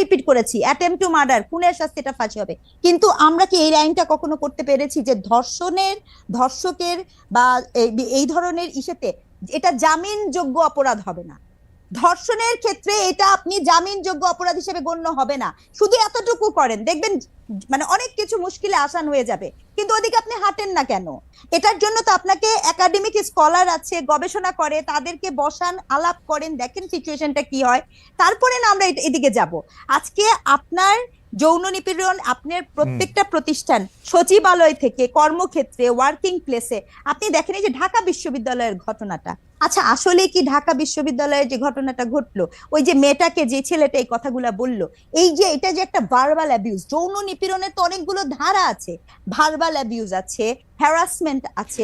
Repeat করেছি attempt to murder খুনের শাস্তিটা ফাঁসি হবে। কিন্তু আমরা কি এই আইনটা কখনো করতে পেরেছি যে ধর্ষণের, ধর্ষকের বা এই ধরনের ইসেতে এটা জামিনযোগ্য অপরাধ হবে না? ধর্ষণের ক্ষেত্রে এটা আপনি জামিনযোগ্য অপরাধ হিসেবে গণ্য হবে না। শুধু এতটুকু করেন, দেখবেন মানে অনেক কিছু মুশকিলে আসান হয়ে যাবে, কিন্তু ওদিকে আপনি হাঁটেন না কেন? এটার জন্য তো আপনাকে একাডেমিক স্কলার আছে, গবেষণা করে, তাদেরকে বসান, আলাপ করেন, দেখেন সিচুয়েশনটা কি হয়। তারপরে না আমরা এদিকে যাব। আজকে আপনার যৌন নিপীড়ন আপনার প্রত্যেকটা প্রতিষ্ঠান সচিবালয় থেকে কর্মক্ষেত্রে ওয়ার্কিং প্লেসে আপনি দেখেন এই যে ঢাকা বিশ্ববিদ্যালয়ের ঘটনাটা। আচ্ছা আসলে কি ঢাকা বিশ্ববিদ্যালয়ে যে ঘটনাটা ঘটলো? ওই যে মেয়েটাকে যে ছেলেটা এই কথাগুলা বলল এই যে এটা যে একটা ভার্বাল অ্যাবিউজ যৌন নিপীড়নের তো অনেকগুলো ধারা আছে। ভার্বাল অ্যাবিউজ আছে হ্যারাসমেন্ট আছে।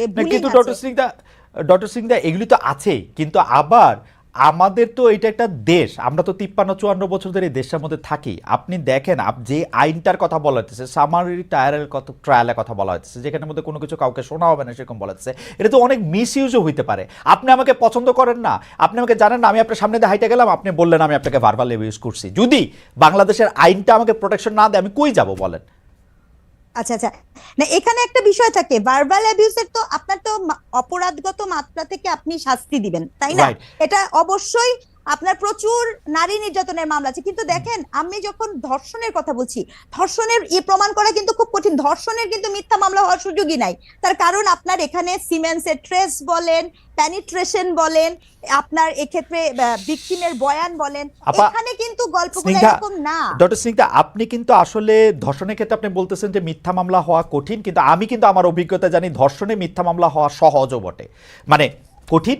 ডক্টর সিং দা ডক্টর সিং দা এগুলি তো আছেই কিন্তু আবার আমাদের তো এটা একটা দেশ, আমরা তো তিপ্পান্ন, চুয়ান্ন বছর ধরে এই দেশের মধ্যে থাকি। আপনি দেখেন, আপ- যে আইনটার কথা বলা হচ্ছে সামারি ট্রায়ালের কথা ট্রায়ালের কথা বলা হচ্ছে যেখানে মধ্যে কোনো কিছু কাউকে শোনা হবে না, সেরকম বলা হচ্ছে এটা তো অনেক মিস ইউজও হইতে পারে। আপনি আমাকে পছন্দ করেন না, আপনি আমাকে জানেন না, আমি আপনার সামনে দিয়ে হাইটে গেলাম, আপনি বললেন আমি আপনাকে ভার্বাল ইউজ করছি। যদি বাংলাদেশের আইনটা আমাকে প্রোটেকশন না দেয়, আমি কই যাব বলেন? আচ্ছা আচ্ছা। না এখানে একটা বিষয় থাকে ভার্বাল অ্যাবিউজের তো আপনার তো অপরাধগত মাত্রা থেকে আপনি শাস্তি দিবেন তাই না? এটা অবশ্যই আপনার প্রচুর নারী নির্যাতনের মামলা আছে। কিন্তু দেখেন আমি যখন ধর্ষণের কথা বলছি ধর্ষণের ই প্রমাণ করা কিন্তু খুব কঠিন। ধর্ষণের কিন্তু মিথ্যা মামলা হওয়ার সুযোগই নাই। তার কারণ আপনার এখানে সিমেন্সের ট্রেস বলেন প্যানিট্রেশন বলেন আপনার এক্ষেত্রে ভিকটিমের বয়ান বলেন এখানে কিন্তু গল্পগুলো স্নিগ্ধা, এরকম না। ডক্টর সিংদা আপনি কিন্তু আসলে ধর্ষণের ক্ষেত্রে আপনি বলতেছেন যে মিথ্যা মামলা হওয়া কঠিন কিন্তু আমি কিন্তু আমার অভিজ্ঞতা জানি ধর্ষণে মিথ্যা মামলা হওয়া সহজও বটে। মানে কঠিন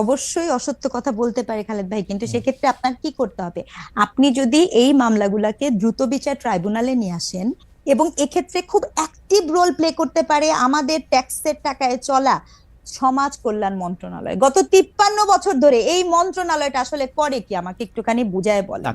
অবশ্যই অসত্য কথা বলতে পারে খালেদ ভাই কিন্তু সেক্ষেত্রে আপনার কি করতে হবে? আপনি যদি এই মামলাগুলোকে দ্রুত বিচার ট্রাইব্যুনালে নিয়ে আসেন এবং এক্ষেত্রে খুব অ্যাক্টিভ রোল প্লে করতে পারে আমাদের ট্যাক্সের টাকায় চলা সমাজ কল্যাণ মন্ত্রণালয়। গত তিপ্পান্ন বছর ধরে এই মন্ত্রণালয়টা আসলে করে কি? আমাকে একটুখানি বুঝায় বলেন।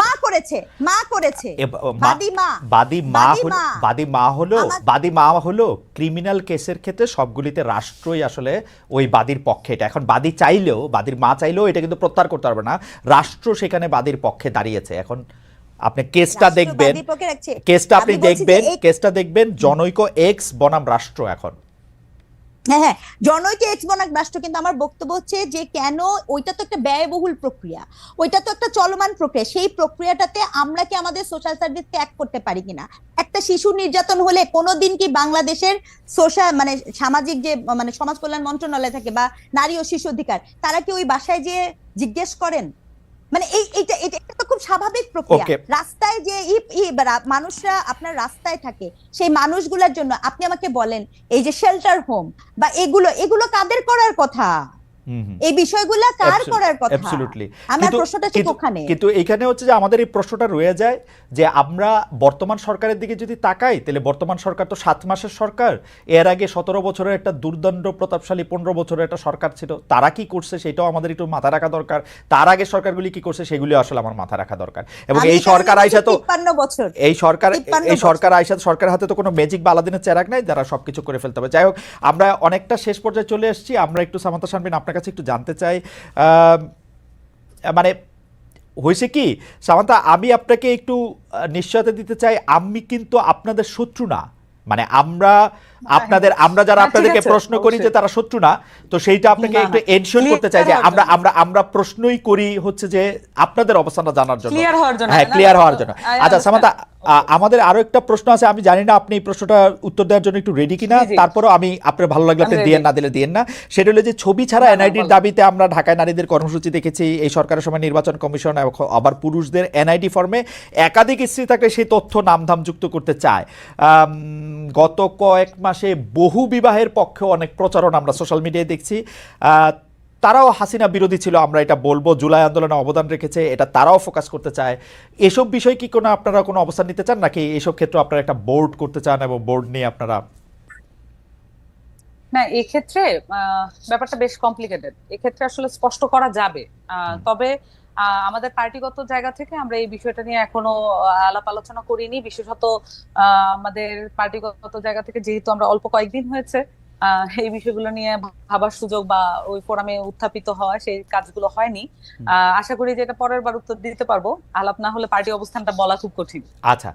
মা করেছে মা করেছে। বাদী মা বাদী মা বাদী হলো মা। বাদী মা হলো বাদী মা হলো ক্রিমিনাল কেসের ক্ষেত্রে সবগুলিতে রাষ্ট্রই আসলে ওই বাদীর পক্ষে এটা। এখন বাদী চাইলেও বাদীর মা চাইলেও এটা কিন্তু প্রত্যাহার করতে পারবে না। রাষ্ট্র সেখানে বাদীর পক্ষে দাঁড়িয়েছে। এখন আপনি কেসটা দেখবেন। কেসটা আপনি দেখবেন কেসটা দেখবেন জনৈক এক্স বনাম রাষ্ট্র এখন। হ্যাঁ হ্যাঁ জনৈক এক্স বনাক রাষ্ট্র কিন্তু আমার বক্তব্য হচ্ছে যে কেন ওইটা তো একটা ব্যয়বহুল প্রক্রিয়া, ওইটা তো একটা চলমান প্রক্রিয়া, সেই প্রক্রিয়াটাতে আমরা কি আমাদের সোশ্যাল সার্ভিস ত্যাগ করতে পারি কিনা? একটা শিশু নির্যাতন হলে কোনোদিন কি বাংলাদেশের সোশ্যাল মানে সামাজিক যে মানে সমাজ কল্যাণ মন্ত্রণালয় থাকে বা নারী ও শিশু অধিকার, তারা কি ওই বাসায় যে জিজ্ঞেস করেন? মানে এই, এইটা এটা খুব স্বাভাবিক প্রক্রিয়া। রাস্তায় যে মানুষরা আপনার রাস্তায় থাকে সেই মানুষগুলোর জন্য আপনি আমাকে বলেন এই যে শেল্টার হোম বা এগুলো এগুলো কাদের করার কথা? এই বিষয়গুলো কার করার কথা? অ্যাবসলিউটলি আমার প্রশ্নটা ঠিক ওখানে। কিন্তু এখানে হচ্ছে যে আমাদের এই প্রশ্নটা রয়ে যায় যে আমরা বর্তমান সরকারের দিকে যদি তাকাই তাহলে বর্তমান সরকার তো সাত মাসের সরকার। এর আগে সতেরো বছরের একটা দুর্দণ্ড প্রতাপশালী পনেরো বছরের একটা সরকার ছিল। তারা কি করছে সেটাও আমাদের একটু মাথা রাখা দরকার। তার আগে সরকারগুলি কি করছে সেগুলি আসলে আমার মাথা রাখা দরকার। এবং এই সরকার আইসা তো 53 বছর। এই সরকার এই সরকার আইসা সরকারের হাতে তো কোনো ম্যাজিক বা আলাদিনের চেরাগ নাই যারা সবকিছু করে ফেলতে হবে। যাই হোক আমরা অনেকটা শেষ পর্যায়ে চলে এসেছি। আমরা একটু সামান্তা শানবিন আপনার কাছে একটু জানতে চাই মানে হয়েছে কি সামান্তা আমি আপনাকে একটু নিশ্চয়তা দিতে চাই আমি কিন্তু আপনাদের শত্রু না। মানে আমরা আপনাদের আমরা যারা আপনাদেরকে প্রশ্ন করি যে তারা শত্রু না তো সেইটা আপনাকে। একটু এনশিওর করতে চাই যে আমরা আমরা আমরা প্রশ্নই করি হচ্ছে যে আপনাদের অবস্থানটা জানার জন্য। হ্যাঁ ক্লিয়ার হওয়ার জন্য। আচ্ছা সামান্তা আমাদের আরও একটা প্রশ্ন আছে আমি জানি না আপনি এই প্রশ্নটা উত্তর দেওয়ার জন্য একটু রেডি কিনা। তারপরেও আমি আপনার ভালো লাগলে আপনি দিয়েন না দিলে দিয়েন না। সেটা হলো যে ছবি ছাড়া এনআইডির দাবিতে আমরা ঢাকায় নারীদের কর্মসূচি দেখেছি এই সরকারের সময় নির্বাচন কমিশন এবং আবার পুরুষদের এনআইডি ফর্মে একাধিক স্ত্রী থাকলে সেই তথ্য নামধাম যুক্ত করতে চায়। গত কয়েক মাসে বহু বিবাহের পক্ষে অনেক প্রচারণ আমরা সোশ্যাল মিডিয়ায় দেখছি। তারাও হাসিনা বিরোধী ছিল আমরা এটা বলব। জুলাই আন্দোলনে অবদান রেখেছে এটা তারাও ফোকাস করতে চায়। এসব বিষয় কি কোনো আপনারা কোনো অবস্থান নিতে চান নাকি এসব ক্ষেত্রে আপনারা একটা বোর্ড করতে চান এবং বোর্ড নিয়ে আপনারা না এক্ষেত্রে ব্যাপারটা বেশ কমপ্লিকেটেড এক্ষেত্রে আসলে স্পষ্ট করা যাবে। তবে আহ, আমাদের পার্টিগত জায়গা থেকে আমরা এই বিষয়টা নিয়ে এখনও আলাপ আলোচনা করিনি। বিশেষত আমাদের পার্টিগত জায়গা থেকে যেহেতু আমরা অল্প কয়েকদিন হয়েছে এই বিষয়গুলো নিয়ে ভাবার সুযোগ বা ওই ফোরামে উত্থাপিত হওয়া সেই কাজগুলো হয়নি। আশা করি যে এটা পরের বার উত্তর দিতে পারব। আলাপ না হলে পার্টি অবস্থানটা বলা খুব কঠিন। আচ্ছা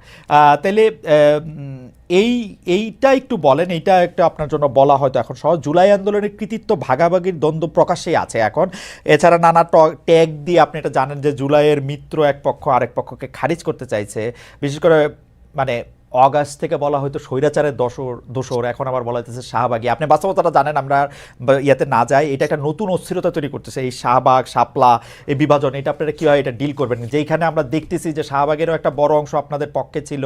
তাহলে এই এইটা একটু বলেন এইটা একটা আপনার জন্য বলা হয়তো এখন সহজ। জুলাই আন্দোলনের কৃতিত্ব ভাগাভাগির দ্বন্দ্ব প্রকাশেই আছে এখন। এছাড়া নানা ট্যাগ দিয়ে আপনি এটা জানেন যে জুলাইয়ের মিত্র এক পক্ষ আরেক পক্ষকে খারিজ করতে চাইছে। বিশেষ করে মানে অগাস্ট থেকে বলা হয়তো স্বৈরাচারের দোসর দোসর, এখন আবার বলা হইতেছে শাহবাগী। আপনি বাস্তবতাটা জানেন, আমরা ইয়াতে না যাই, এটা একটা নতুন অস্থিরতা তৈরি করতেছে। এই শাহবাগ, শাপলা, এই বিভাজন, এটা আপনারা কীভাবে এটা ডিল করবেন যেইখানে আমরা দেখতেছি যে শাহবাগেরও একটা বড় অংশ আপনাদের পক্ষে ছিল।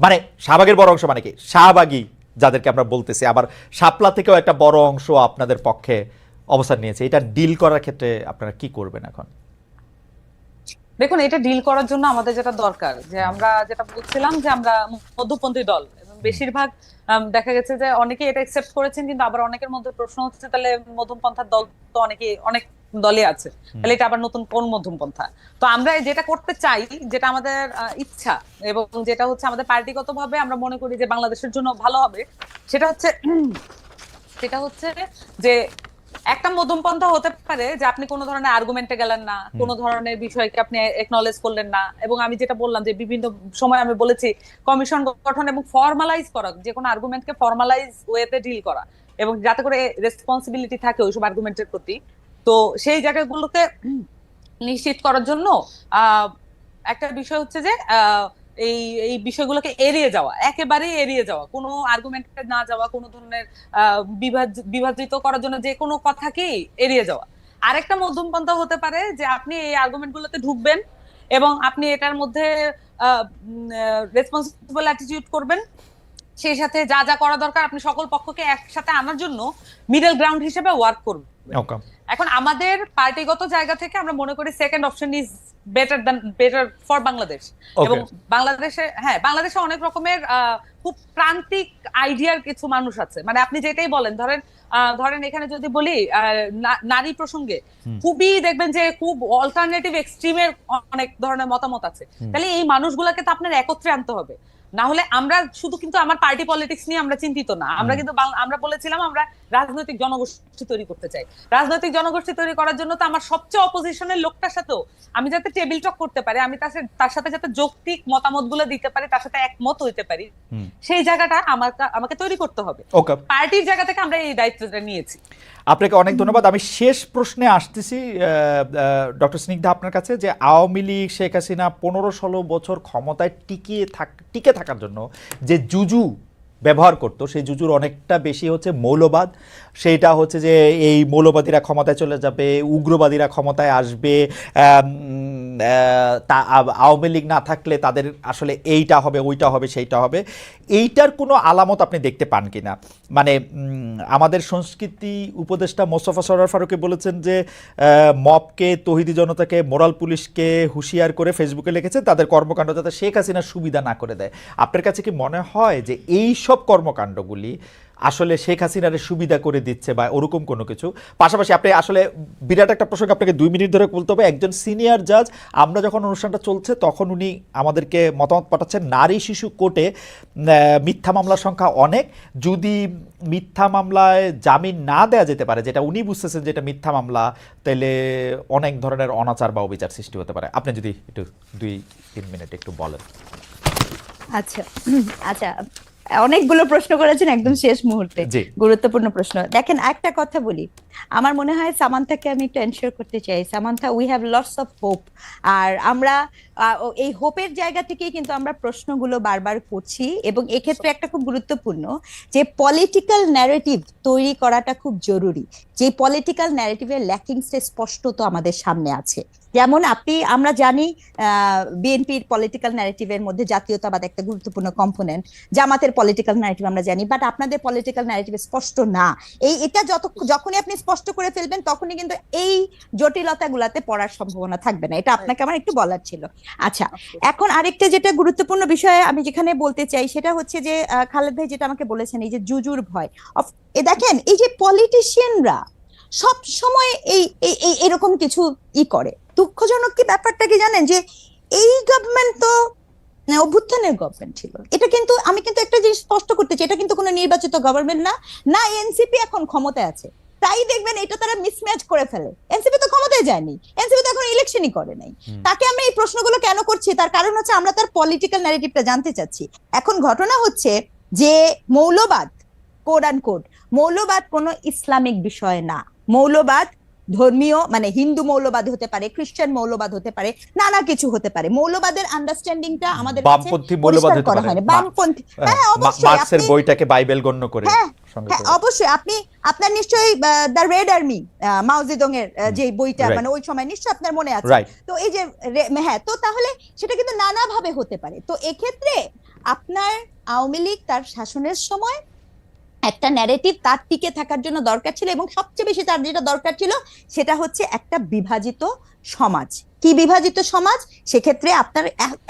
মানে শাহবাগের বড় অংশ মানে কি? শাহবাগী যাদেরকে আমরা বলতেছি। আবার শাপলা থেকেও একটা বড় অংশ আপনাদের পক্ষে অবস্থান নিয়েছে। এটা ডিল করার ক্ষেত্রে আপনারা কি করবেন এখন? দেখুন এটা ডিল করার জন্য আমাদের যেটা দরকার যে আমরা যেটা বলছিলাম যে আমরা মধ্যপন্থী দল। এবং বেশিরভাগ দেখা গেছে যে অনেকে এটা একসেপ্ট করেছেন কিন্তু আবার অনেকের মধ্যে প্রশ্ন হচ্ছে তাহলে মধ্যমপন্থার দল তো অনেকে অনেক দলে আছে। তাহলে এটা আবার নতুন কোন মধ্যমপন্থা তো আমরা যেটা করতে চাই যেটা আমাদের ইচ্ছা এবং যেটা হচ্ছে আমাদের পার্টিগত ভাবে আমরা মনে করি যে বাংলাদেশের জন্য ভালো হবে সেটা হচ্ছে সেটা হচ্ছে যে একটা মধ্যমপন্থা হতে পারে যে আপনি কোনো ধরনের আর্গুমেন্টে গেলেন না কোনো ধরনের বিষয়কে আপনি একনলেজ করলেন না। এবং আমি যেটা বললাম যে বিভিন্ন সময় আমি বলেছি কমিশন গঠন এবং ফর্মালাইজ করা যে কোনো আর্গুমেন্টকে ফর্মালাইজ ওয়েতে ডিল করা। এবং যাতে করে রেসপন্সিবিলিটি থাকে ওইসব আর্গুমেন্টের প্রতি। তো সেই জায়গাগুলোকে নিশ্চিত করার জন্য আহ, একটা বিষয় হচ্ছে যে আহ, এই এই বিষয়গুলোকে এড়িয়ে যাওয়া, একেবারেই এড়িয়ে যাওয়া। কোনো আর্গুমেন্টে না যাওয়া, কোনো ধরনের বিভাজিত করার জন্য যে কোনো কথাকেই এড়িয়ে যাওয়া। আরেকটা মধ্যমপন্থা হতে পারে যে আপনি এই আর্গুমেন্ট গুলোতে ঢুকবেন এবং আপনি এটার মধ্যে রেসপন্সিবল অ্যাটিটিউড করবেন। সেই সাথে যা যা করা দরকার, আপনি সকল পক্ষকে একসাথে আনার জন্য মিডল গ্রাউন্ড হিসেবে ওয়ার্ক করবেন। এখন আমাদের পার্টিগত জায়গা থেকে আমরা মনে করি second option is better than better for Bangladesh এবং বাংলাদেশে হ্যাঁ বাংলাদেশে অনেক রকমের খুব প্রান্তিক আইডিয়ার কিছু মানুষ আছে। মানে আপনি যেটাই বলেন ধরেন আহ, ধরেন এখানে যদি বলি আহ, নারী প্রসঙ্গে খুবই দেখবেন যে খুব অল্টারনেটিভ এক্সট্রিমের অনেক ধরনের মতামত আছে। তাহলে এই মানুষগুলোকে তো আপনার একত্রে আনতে হবে। না হলে আমরা শুধু কিন্তু আমার পার্টি পলিটিক্স নিয়ে আমরা চিন্তিত না। আমরা কিন্তু আমরা বলেছিলাম আমরা রাজনৈতিক জনগোষ্ঠী তৈরি করতে চাই। রাজনৈতিক জনগোষ্ঠী তৈরি করার জন্য তো আমার সবচেয়ে অপোজিশনের লোকটার সাথেও আমি যাতে টেবিল টক করতে পারি আমি তার সাথে তার সাথে যাতে যৌক্তিক মতামতগুলো দিতে পারি তার সাথে একমত হইতে পারি সেই জায়গাটা আমার আমাকে তৈরি করতে হবে। পার্টির জায়গা থেকে আমরা এই দায়িত্বটা নিয়েছি। আপনাকে অনেক ধন্যবাদ। আমি শেষ প্রশ্নে আসতেছি ডক্টর স্নিগ্ধা আপনার কাছে যে আওয়ামী লীগ শেখ হাসিনা পনেরো ষোলো বছর ক্ষমতায় টিকিয়ে থাক টিকে থাকার জন্য যে জুজু ব্যবহার করতো সেই জুজুর অনেকটা বেশি হচ্ছে মৌলবাদ। সেইটা হচ্ছে যে এই মৌলবাদীরা ক্ষমতায় চলে যাবে, উগ্রবাদীরা ক্ষমতায় আসবে তা আওয়ামী লীগ না থাকলে তাদের আসলে এইটা হবে, ওইটা হবে, সেইটা হবে। এইটার কোনো আলামত আপনি দেখতে পান কি না মানে আমাদের সংস্কৃতি উপদেষ্টা মোস্তফা সরার ফারুকে বলেছেন যে মবকে, তহিদি জনতাকে, মোরাল পুলিশকে হুঁশিয়ার করে ফেসবুকে লিখেছেন, তাদের কর্মকাণ্ড যাতে শেখ হাসিনার সুবিধা না করে দেয়। আপনার কাছে কি মনে হয় যে এই সব কর্মকাণ্ডগুলি আসলে শেখ হাসিনার সুবিধা করে দিচ্ছে বা ওরকম কোনো কিছু। পাশাপাশি আপনি আসলে বিরাট একটা প্রসঙ্গ আপনাকে দুই মিনিট ধরে বলতে হবে, একজন সিনিয়র জাজ, আমরা যখন অনুষ্ঠানটা চলছে তখন উনি আমাদেরকে মতামত পাঠাচ্ছেন, নারী শিশু কোর্টে মিথ্যা মামলার সংখ্যা অনেক। যদি মিথ্যা মামলায় জামিন না দেওয়া যেতে পারে, যেটা উনি বুঝতেছেন যেটা মিথ্যা মামলা, তাহলে অনেক ধরনের অনাচার বা অবিচার সৃষ্টি হতে পারে। আপনি যদি একটু দুই, তিন মিনিট একটু বলেন। আচ্ছা আচ্ছা অনেকগুলো প্রশ্ন করেছেন একদম শেষ মুহূর্তে। গুরুত্বপূর্ণ প্রশ্ন। দেখেন একটা কথা বলি। আমার মনে হয় সামান্থাকে আমি একটু এনশিওর করতে চাই। Samantha we have lots of hope আর আমরা এই হোপের জায়গা থেকেই কিন্তু আমরা প্রশ্নগুলো বারবার করছি এবং এক্ষেত্রে একটা খুব গুরুত্বপূর্ণ যে পলিটিক্যাল ন্যারেটিভ তৈরি করাটা খুব জরুরি। যে পলিটিক্যাল ন্যারেটিভের ল্যাকিংসটা স্পষ্টত আমাদের সামনে আছে। যেমন আপনি, আমরা জানি বিএনপির পলিটিক্যাল ন্যারেটিভের মধ্যে জাতীয়তাবাদ একটা গুরুত্বপূর্ণ কম্পোনেন্ট জামাতের পলিটিক্যাল ন্যারেটিভ আমরা জানি বাট আপনাদের পলিটিক্যাল ন্যারেটিভ স্পষ্ট না। এই, এটা যত, যখনই আপনি স্পষ্ট করে ফেলবেন তখনই কিন্তু এই জটিলতাগুলাতে পড়ার সম্ভাবনা থাকবে না। এটা আপনাকে আমার একটু বলার ছিল। আচ্ছা এখন আরেকটা যেটা গুরুত্বপূর্ণ বিষয় আমি যেখানে বলতে চাই সেটা হচ্ছে যে খালেদ ভাই যেটা আমাকে বলেছেন এই যে জুজুর ভয়। এ দেখেন এই যে পলিটিশিয়ানরা সব সময় এই এই এই এরকম কিছু ই করে। দুঃখজনক কি ব্যাপারটা কি জানেন? যে এই গভর্নমেন্ট তো অভ্যুত্থানের গভর্নমেন্ট ছিল। এটা কিন্তু আমি কিন্তু একটা জিনিস স্পষ্ট করতে চাই এটা কিন্তু কোনো নির্বাচিত গভর্নমেন্ট না না এনসিপি এখন ক্ষমতায় আছে। তাই দেখবেন এটা তারা মিসম্যাচ করে ফেলে। এনসিপি তো ক্ষমতায় যায়নি। এনসিপি তো এখন ইলেকশনই করে নাই। তাকে আমরা এই প্রশ্নগুলো কেন করছি? তার কারণ হচ্ছে আমরা তার পলিটিক্যাল ন্যারেটিভটা জানতে চাচ্ছি। এখন ঘটনা হচ্ছে যে মৌলবাদ কোড অ্যান্ড কোড মৌলবাদ কোনো ইসলামিক বিষয় না। মৌলবাদ ধর্মীয় মানে হিন্দু মৌলবাদ হতে পারে খ্রিস্টান মৌলবাদ হতে পারে নানা কিছু হতে পারে। মৌলবাদের আন্ডারস্ট্যান্ডিংটা আমাদের বামপন্থী মৌলবাদ হতে করা পারে। বামপন্থী হ্যাঁ অবশ্যই মার্কসের আপনি- বইটাকে বাইবেল গণ্য করে হ্যাঁ, হ্যাঁ। অবশ্যই। আপনি আপনার নিশ্চয়ই দ্য রেড আর্মি মাউজিদং এর যে বইটা মানে ওই সময় নিশ্চয়ই আপনার মনে আছে। তো এই যে হ্যাঁ তো তাহলে সেটা কিন্তু নানাভাবে হতে পারে। তো এক্ষেত্রে আপনার আওয়ামী লীগ তার শাসনের সময় একটা ন্যারেটিভ তার টিকে থাকার জন্য দরকার ছিল এবং সবচেয়ে বেশি তার যেটা দরকার ছিল সেটা হচ্ছে একটা বিভাজিত সমাজ। কি বিভাজিত সমাজ? সেক্ষেত্রে আপনার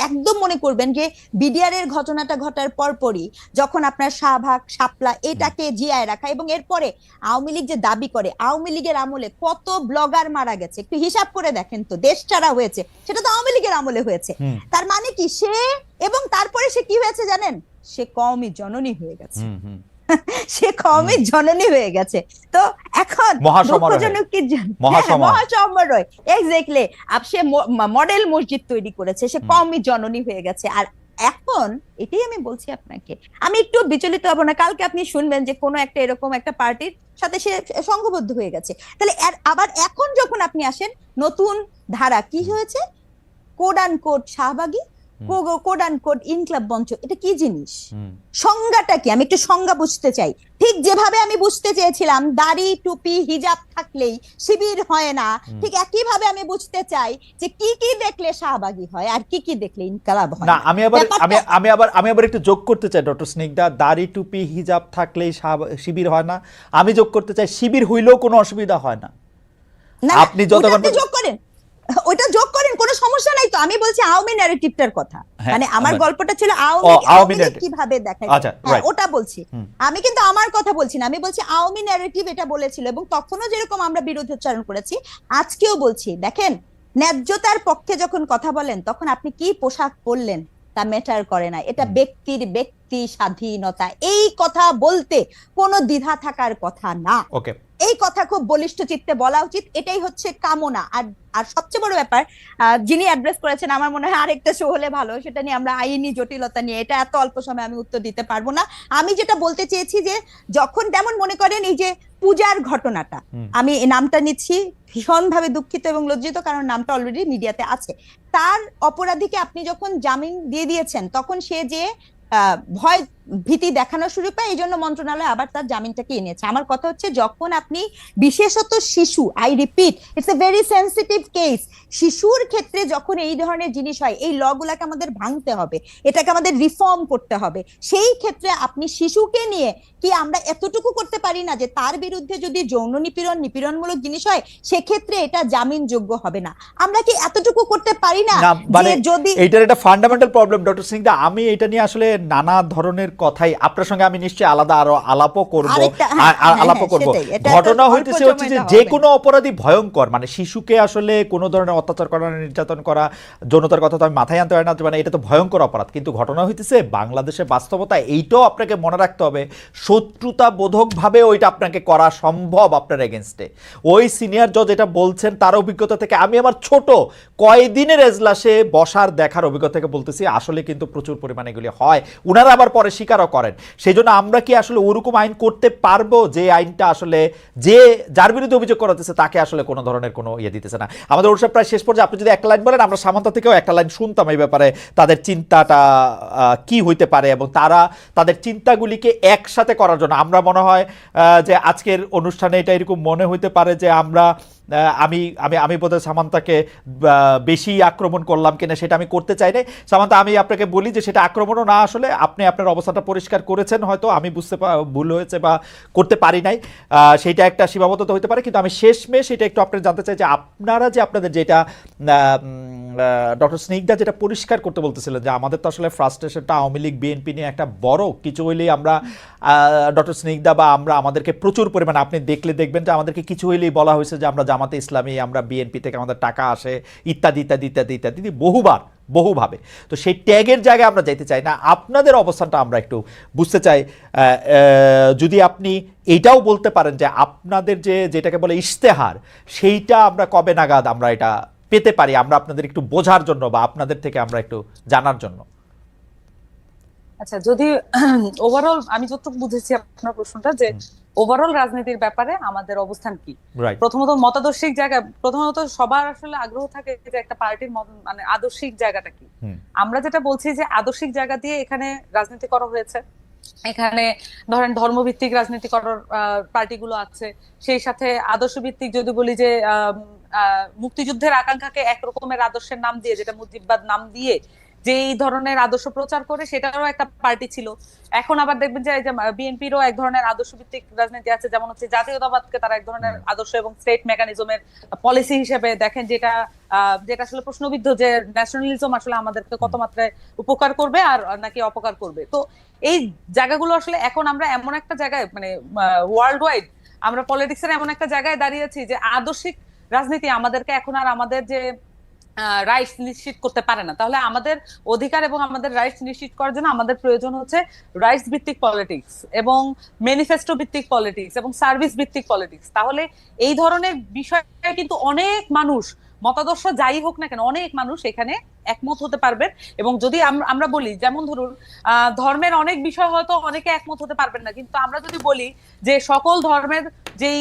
একদম মনে করবেন যে বিডিআর এর ঘটনাটা ঘটার পরপরই যখন আপনার শাহবাগ শাপলা এটাকে জিয়ায় রাখা এবং এরপরে আওয়ামী লীগ যে দাবি করে আওয়ামী লীগের আমলে কত ব্লগার মারা গেছে? একটু হিসাব করে দেখেন তো দেশ ছাড়া হয়েছে সেটা তো আওয়ামী লীগের আমলে হয়েছে। তার মানে কি? সে এবং তারপরে সে কি হয়েছে জানেন? সে কমই জননী হয়ে গেছে। সে কমই জননী হয়ে গেছে। তো এখন। দুঃখজনক কি মহাসমারোহে। হ্যাঁ, মহাসমারোহে। এক্স্যাক্টলি আপ সে মডেল মসজিদ তৈরি করেছে সে। কমই জননী হয়ে গেছে। আর এখন এটাই আমি বলছি আপনাকে আমি একটু বিচলিত হব না। কালকে আপনি শুনবেন যে কোনো একটা এরকম একটা পার্টির সাথে সে সংঘবদ্ধ হয়ে গেছে। তাহলে আবার এখন যখন আপনি আসেন নতুন ধারা কি হয়েছে? Code and code শাহবাগী code and code Inqilab Mancha এটা কি জিনিস? সংজ্ঞাটা কি? আমি একটু সংজ্ঞা বুঝতে চাই। ঠিক যেভাবে আমি বুঝতে চেয়েছিলাম দাড়ি টুপি হিজাব থাকলেই শিবির হয় না। ঠিক একই ভাবে আমি বুঝতে চাই যে কি কি দেখলে শাহবাগী হয় আর কি কি দেখলে ইনকালাব হয়। না আমি আবার আমি আমি আবার আমি আবার একটু যোগ করতে চাই ডক্টর স্নিগ্ধা। দাড়ি টুপি হিজাব থাকলেই শিবির হয় না। আমি যোগ করতে চাই শিবির হইলেও কোনো অসুবিধা হয় না। না আপনি যতক্ষণ যোগ করেন। ওটা যোগ করেন কোনো সমস্যা নাই তো। আমি বলছি আওয়ামী ন্যারেটিভটার কথা। হ্যাঁ, মানে আমার গল্পটা ছিল আওয়ামী। কীভাবে দেখায়। আচ্ছা, হ্যাঁ, ওটা বলছি। আমি কিন্তু আমার কথা বলছি না। আমি বলছি আওয়ামী ন্যারেটিভ এটা বলেছিল এবং তখনও যেরকম আমরা বিরোধ উচ্চারণ করেছি আজকেও বলছি। দেখেন ন্যায্যতার পক্ষে যখন কথা বলেন তখন আপনি কি পোশাক পরলেন তা ম্যাটার করে না। এটা ব্যক্তির ব্যক্তি স্বাধীনতা। এই কথা বলতে কোনো দ্বিধা থাকার কথা না। ওকে এই কথা খুব বলিষ্ঠ চিত্তে বলা উচিত এটাই হচ্ছে কামনা। আর আর সবচেয়ে বড় ব্যাপার যিনি অ্যাড্রেস করেছেন আমার মনে হয় আরেকটা শো হলে ভালো সেটা নিয়ে আমরা আইনি জটিলতা নিয়ে এটা এত অল্প সময় আমি উত্তর দিতে পারব না। আমি যেটা বলতে চেয়েছি যে যখন তেমন মনে করেন এই যে পূজার ঘটনাটা আমি নামটা নিচ্ছি ভীষণভাবে দুঃখিত এবং লজ্জিত কারণ নামটা অলরেডি মিডিয়াতে আছে। তার অপরাধীকে আপনি যখন জামিন দিয়ে দিয়েছেন তখন সে যে আহ, ভয় ভীতি দেখানো শুরু পায় এই জন্য মন্ত্রণালয় আবার তার জামিনটাকে এনেছে। আমার কথা হচ্ছে যখন আপনি বিশেষত শিশু I repeat it's a very sensitive case শিশুর ক্ষেত্রে যখন এই ধরনের জিনিস হয় এই লগুলাকে আমাদের ভাঙতে হবে এটাকে আমাদের রিফর্ম করতে হবে সেই ক্ষেত্রে আপনি শিশুকে নিয়ে কি আমরা এতটুকু করতে পারি না যে তার বিরুদ্ধে যদি যৌন নিপীড়ন নিপীড়নমূলক জিনিস হয় সেক্ষেত্রে এটা জামিনযোগ্য হবে না। আমরা কি এতটুকু করতে পারি না মানে যে যদি এইটার একটা ফান্ডামেন্টাল প্রবলেম ডক্টর সিংদা আমি এটা নিয়ে আসলে নানা ধরনের কথাই আপনার সঙ্গে আমি নিশ্চয়ই আলাদা আরও আলাপও করব। হ্যাঁ, আলাপও হ্যাঁ, করব। ঘটনা হইতেছে হচ্ছে যে যে কোনো অপরাধী ভয়ঙ্কর মানে শিশুকে আসলে কোনো ধরনের অত্যাচার করা নির্যাতন করা যৌনতার কথা তো আমি মাথায় আনতে পারি না মানে এটা তো ভয়ঙ্কর অপরাধ। কিন্তু ঘটনা হইতেছে বাংলাদেশের বাস্তবতা এইটাও আপনাকে মনে রাখতে হবে শত্রুতা বোধকভাবে ওইটা আপনাকে করা সম্ভব আপনার এগেনস্টে ওই সিনিয়র জজ এটা বলছেন তার অভিজ্ঞতা থেকে আমি আমার ছোট কয়দিনের এজলাসে বসার দেখার অভিজ্ঞতা থেকে বলতেছি আসলে কিন্তু প্রচুর পরিমাণে এগুলি হয়। উনারা আবার পরে স্বীকার স্বীকারও করেন। সেই জন্য আমরা কি আসলে ওরকম আইন করতে পারব যে আইনটা আসলে যে যার বিরুদ্ধে অভিযোগ করা হতেছে তাকে আসলে কোনো ধরনের কোনো ইয়ে দিতেছে না। আমাদের ওর প্রায় শেষ পর্যায়ে। আপনি যদি একটা লাইন বলেন, আমরা সামান্তা থেকেও একটা লাইন শুনতাম এই ব্যাপারে, তাদের চিন্তাটা কি হইতে পারে এবং তারা তাদের চিন্তাগুলিকে একসাথে করার জন্য। আমরা মনে হয় যে আজকের অনুষ্ঠানে এটা এরকম মনে হইতে পারে যে আমরা আমি আমি আমি বোধহয় সামান্তাকে বেশি আক্রমণ করলাম কিনা সেটা আমি করতে চাই না সামান্তা, আমি আপনাকে বলি যে সেটা আক্রমণও না আসলে, আপনি আপনার অবস্থাটা পরিষ্কার করেছেন হয়তো, আমি বুঝতে ভুল হয়েছে বা করতে পারি নাই। সেটা একটা সীমাবদ্ধতা হতে পারে, কিন্তু আমি শেষমেশ সেটা একটু আপনার জানতে চাই যে আপনারা যে আপনাদের যেটা ডক্টর স্নিগ্ধা যেটা পরিষ্কার করতে বলতেছিলেন যে আমাদের তো আসলে ফ্রাস্ট্রেশনটা আওয়ামী লীগ, বিএনপি নিয়ে একটা বড়, কিছু হইলেই আমরা ডক্টর স্নিগ্ধা বা আমরা আমাদেরকে প্রচুর পরিমাণে, আপনি দেখলে দেখবেন যে আমাদেরকে কিছু হইলেই বলা হয়েছে যে আমরা জামাতে ইসলামী আমরা বিএনপি থেকে আমাদের টাকা আসে ইত্যাদি ইত্যাদি ইত্যাদি ইত্যাদি বহুবার বহুভাবে। তো সেই ট্যাগের জায়গায় আমরা যাইতে চাই। না আপনাদের অবস্থানটা আমরা একটু বুঝতে চাই। যদি আপনি এইটাও বলতে পারেন যে আপনাদের যে যেটাকে বলে ইশতেহার সেইটা আমরা কবে নাগাদ আমরা এটা পেতে পারি? আমরা আপনাদের একটু বোঝার জন্য বা আপনাদের থেকে আমরা একটু জানার জন্য। আচ্ছা যদি ওভারঅল আমি যতটুকু বুঝেছি আপনার প্রশ্নটা যে ওভারঅল রাজনীতির ব্যাপারে আমাদের অবস্থান কি? প্রথমত মতাদর্শিক জায়গা প্রথমত সবার আসলে আগ্রহ থাকে যে একটা পার্টির মানে আদর্শিক জায়গাটা কি? আমরা যেটা বলছি যে আদর্শিক জায়গা দিয়ে এখানে রাজনীতি করা হয়েছে। এখানে ধরেন ধর্মভিত্তিক রাজনীতি করার পার্টিগুলো আছে। সেই সাথে আদর্শ ভিত্তিক যদি বলি যে মুক্তিযুদ্ধের আকাঙ্ক্ষাকে এক রকমের আদর্শের নাম দিয়ে যেটা মুজিববাদ নাম দিয়ে যে এই ধরনের আদর্শ প্রচার করে সেটারও একটা পার্টি ছিল। এখন আবার দেখবেন যে বিএনপিরও এক ধরনের আদর্শ ভিত্তিক রাজনীতি আছে যেমন হচ্ছে জাতীয়তাবাদকে তারা এক ধরনের আদর্শ এবং স্টেট মেকানিজমের পলিসি হিসেবে দেখেন যেটা যেটা আসলে প্রশ্নবিদ্ধ যে ন্যাশনালিজম আসলে আমাদেরকে কত মাত্রায় উপকার করবে আর নাকি অপকার করবে। তো এই জায়গাগুলো আসলে এখন আমরা এমন একটা জায়গায় মানে ওয়ার্ল্ড ওয়াইড আমরা পলিটিক্সের এমন একটা জায়গায় দাঁড়িয়েছি যে আদর্শিক রাজনীতি আমাদেরকে এখন আর আমাদের যে রাইটস নিশ্চিত করতে পারে না। তাহলে আমাদের অধিকার এবং আমাদের রাইটস নিশ্চিত করার জন্য আমাদের প্রয়োজন হচ্ছে রাইটস ভিত্তিক পলিটিক্স এবং ম্যানিফেস্টো ভিত্তিক পলিটিক্স এবং সার্ভিস ভিত্তিক পলিটিক্স তাহলে এই ধরনের বিষয়ে কিন্তু অনেক মানুষ মতাদর্শ যাই হোক না কেন অনেক মানুষ এখানে একমত হতে পারবেন। এবং যদি আমরা বলি যেমন ধরুন ধর্মের অনেক বিষয় হয়তো অনেকে একমত হতে পারবেন না কিন্তু আমরা যদি বলি যে সকল ধর্মের যেই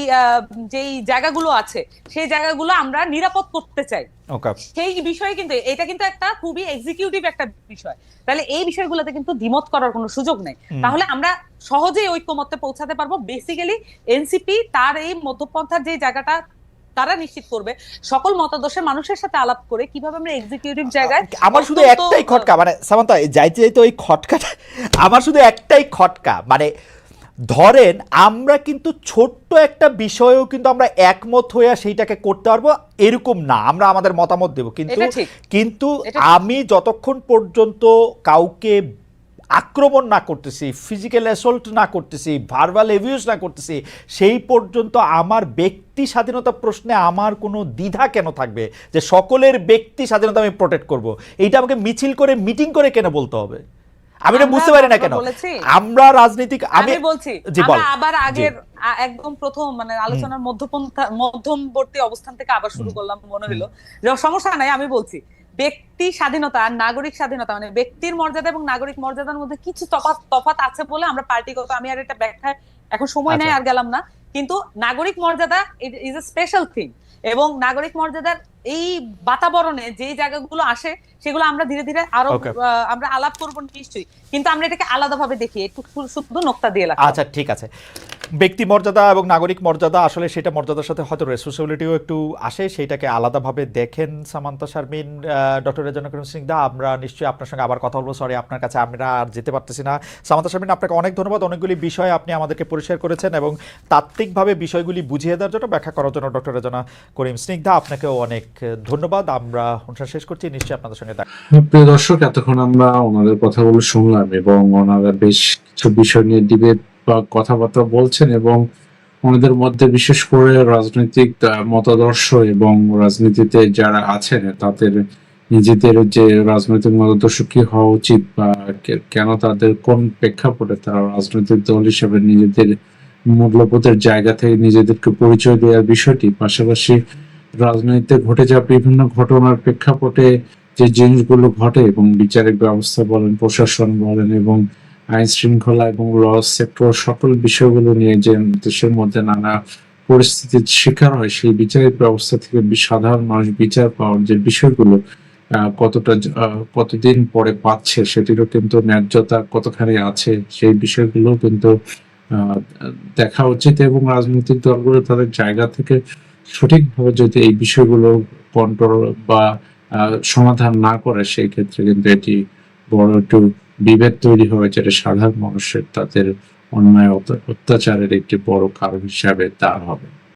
যেই জায়গাগুলো আছে সেই জায়গাগুলো আমরা নিরাপদ করতে চাই। সেই বিষয়ে কিন্তু এটা কিন্তু একটা খুবই এক্সিকিউটিভ একটা বিষয়। তাহলে এই বিষয়গুলোতে কিন্তু দ্বিমত করার কোনো সুযোগ নেই। তাহলে আমরা সহজেই ঐক্যমত্যে পৌঁছাতে পারব। বেসিক্যালি এনসিপি তার এই মধ্যপন্থার যে জায়গাটা তারা নিশ্চিত করবে সকল মতাদর্শের মানুষের সাথে আলাপ করে কীভাবে আমরা এক্সিকিউটিভ জায়গায় আমার শুধু একটাই খটকা মানে সামান্তা যাইতে যাইতে ওই খটকাটা আমার শুধু একটাই খটকা মানে ধরেন আমরা কিন্তু ছোট্ট একটা বিষয়েও কিন্তু আমরা একমত হয়ে সেইটাকে করতে পারব এরকম না আমরা আমাদের মতামত দেব। কিন্তু কিন্তু আমি যতক্ষণ পর্যন্ত কাউকে আক্রমণ না করতেছি ফিজিক্যাল অ্যাসল্ট না করতেছি ভার্বাল এভিউজ না করতেছি সেই পর্যন্ত আমার ব্যক্তি স্বাধীনতা প্রশ্নে আমার কোনো দ্বিধা কেন থাকবে? যে সকলের ব্যক্তি স্বাধীনতা আমি প্রোটেক্ট করব। এইটা আমাকে মিছিল করে মিটিং করে কেন বলতে হবে? আমি এটা বুঝতে পারি না কেন। আমরা রাজনীতিক আমি বলছি আমরা আবার আগের একদম প্রথম মানে আলোচনার মধ্যপন্থা মধ্যমবর্তী অবস্থান থেকে আবার শুরু করলাম মনে হলো যে সমস্যা নাই আমি বলছি। ব্যক্তি স্বাধীনতা আর নাগরিক স্বাধীনতা মানে ব্যক্তির মর্যাদা এবং নাগরিক মর্যাদার মধ্যে কিছু তফাৎ তফাৎ আছে বলে আমরা পার্টিগত আমি আর এটা ব্যাখ্যায় এখন সময় নেই আচ্ছা। আর গেলাম না। কিন্তু নাগরিক মর্যাদা ইজ এ স্পেশাল থিং এবং নাগরিক মর্যাদার এই বাতাবরণে যে জায়গাগুলো আসে সেগুলো আমরা ধীরে ধীরে আরও আমরা আলাপ করব নিশ্চয়ই। কিন্তু আমরা এটাকে আলাদাভাবে দেখি একটু শুধু নোক্তা দিয়ে আচ্ছা ঠিক আছে। ব্যক্তি মর্যাদা এবং নাগরিক মর্যাদা, আসলে সেটা মর্যাদার সাথে হয়তো রেসপন্সিবিলিটিও একটু আসে। সেইটাকে আলাদাভাবে দেখেন সামান্তা শারমিন ডক্টর রেজনা সিং দা আমরা নিশ্চয়ই আপনার সঙ্গে আবার কথা বলব। সরি আপনার কাছে আমরা আর যেতে পারতেছি না। সামান্তা শারমিন, আপনাকে অনেক ধন্যবাদ। অনেকগুলি বিষয় আপনি আমাদেরকে পরিষ্কার করেছেন এবং তাত্ত্বিকভাবে বিষয়গুলি বুঝিয়ে দেওয়ার জন্য ব্যাখ্যা করার জন্য ডক্টর রেজনা করিম স্নিগ্ধা আপনাকেও অনেক ধন্যবাদ। আমরা অনুষ্ঠান শেষ করছি। নিশ্চয়ই আপনাদের সঙ্গে দেখা প্রিয় দর্শক, এতক্ষণ আমরা ওনাদের কথাগুলো শুনলাম এবং ওনারা বেশ কিছু বিষয় নিয়ে ডিবেট বা কথাবার্তা বলছেন এবং ওনাদের মধ্যে বিশেষ করে রাজনৈতিক মতাদর্শ এবং রাজনীতিতে যারা আছেন, তাদের নিজেদের যে রাজনৈতিক মতাদর্শ কি হওয়া উচিত বা কেন তাদের কোন প্রেক্ষাপটে তারা রাজনৈতিক দল হিসেবে নিজেদের মূল্যবোধের জায়গা থেকে নিজেদেরকে পরিচয় দেওয়ার বিষয়টি, পাশাপাশি রাজনীতিতে ঘটে যাওয়া বিভিন্ন ঘটনার প্রেক্ষাপটে যে জিনিসগুলো ঘটে এবং বিচারিক ব্যবস্থা বলেন, প্রশাসন বলেন এবং আইন শৃঙ্খলা এবং ল সেক্টর সকল বিষয়গুলো নিয়ে যে দেশের মধ্যে নানা পরিস্থিতির শিকার হয়, সেই বিচারিক ব্যবস্থা থেকে সাধারণ মানুষ বিচার পাওয়ার যে বিষয়গুলো কতটা কতদিন পরে পাচ্ছে সেটিরও কিন্তু ন্যায্যতা কতখানি আছে সেই বিষয়গুলো কিন্তু দেখা উচিত এবং রাজনৈতিক দলগুলো তাদের জায়গা থেকে সঠিকভাবে যদি এই বিষয়গুলো কন্ট্রোল বা সমাধান না করে, সেই ক্ষেত্রে কিন্তু এটি বড় একটু বিভেদ তৈরি হয় যেটা সাধারণ মানুষের তাদের অন্যায় অত্যাচারের একটি বড় কারণ হিসাবে তা হবে।